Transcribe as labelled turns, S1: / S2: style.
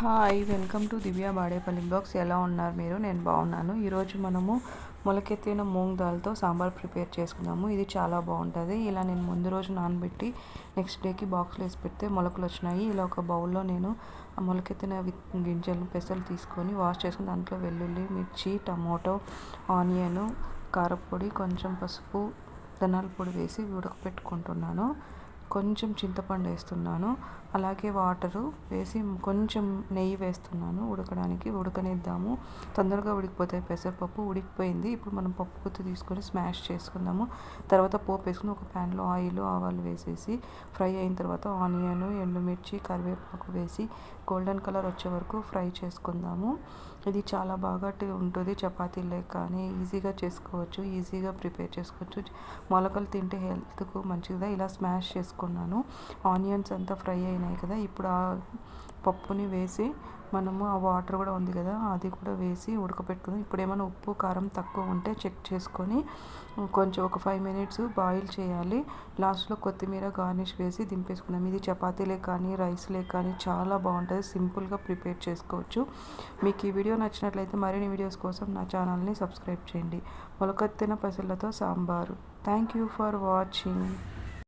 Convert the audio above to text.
S1: Hi welcome to Divya Badepalli box. ఎలా ఉన్నారు మీరు? నేను బాగున్నాను. ఈరోజు మనము మొలకెత్తిన మూంగ్ దాల్తో సాంబార్ ప్రిపేర్ చేసుకుందాము. ఇది చాలా బాగుంటుంది. ఇలా నేను ముందు రోజు నానబెట్టి నెక్స్ట్ డేకి బాక్స్లో వేసి పెడితే మొలకలు వచ్చినాయి. ఇలా ఒక బౌల్లో నేను మొలకెత్తిన గింజలు పెసలు తీసుకొని వాష్ చేసుకుని దాంట్లో వెల్లుల్లి మిర్చి టమాటో ఆనియన్ కారపొడి కొంచెం పసుపు ధనాల పొడి వేసి ఉడకపెట్టుకుంటున్నాను. కొంచెం చింతపండు వేస్తున్నాను. అలాగే వాటరు వేసి కొంచెం నెయ్యి వేస్తున్నాను. ఉడకడానికి ఉడకనిద్దాము. తొందరగా ఉడికిపోతాయి పెసరపప్పు. ఉడికిపోయింది. ఇప్పుడు మనం పప్పు గుత్తి తీసుకొని స్మాష్ చేసుకుందాము. తర్వాత పోపు వేసుకుని ఒక ప్యాన్లో ఆయిల్ ఆవాలు వేసేసి ఫ్రై అయిన తర్వాత ఆనియన్ ఎండుమిర్చి కరివేపాకు వేసి గోల్డెన్ కలర్ వచ్చే వరకు ఫ్రై చేసుకుందాము. ఇది చాలా బాగా ఉంటుంది చపాతీలే కానీ ఈజీగా చేసుకోవచ్చు. ఈజీగా ప్రిపేర్ చేసుకోవచ్చు. మొలకలు తింటే హెల్త్కు మంచిదా ఇలా స్మాష్ చేసుకో తీసుకున్నాను ఆనియన్స్ అంతా ఫ్రై అయినాయి కదా ఇప్పుడు ఆ పప్పుని వేసి మనము ఆ వాటర్ కూడా ఉంది కదా అది కూడా వేసి ఉడకపెట్టుకుందాం. ఇప్పుడు ఏమైనా ఉప్పు కారం తక్కువ ఉంటే చెక్ చేసుకొని కొంచెం ఒక ఫైవ్ మినిట్స్ బాయిల్ చేయాలి. లాస్ట్లో కొత్తిమీర గార్నిష్ వేసి దింపేసుకున్నాం ఇది చపాతీలే కానీ రైస్లే కానీ చాలా బాగుంటుంది. సింపుల్గా ప్రిపేర్ చేసుకోవచ్చు. మీకు ఈ వీడియో నచ్చినట్లయితే మరిన్ని వీడియోస్ కోసం నా ఛానల్ని సబ్స్క్రైబ్ చేయండి. మొలకెత్తిన పెసలతో sambar. Thank you for watching.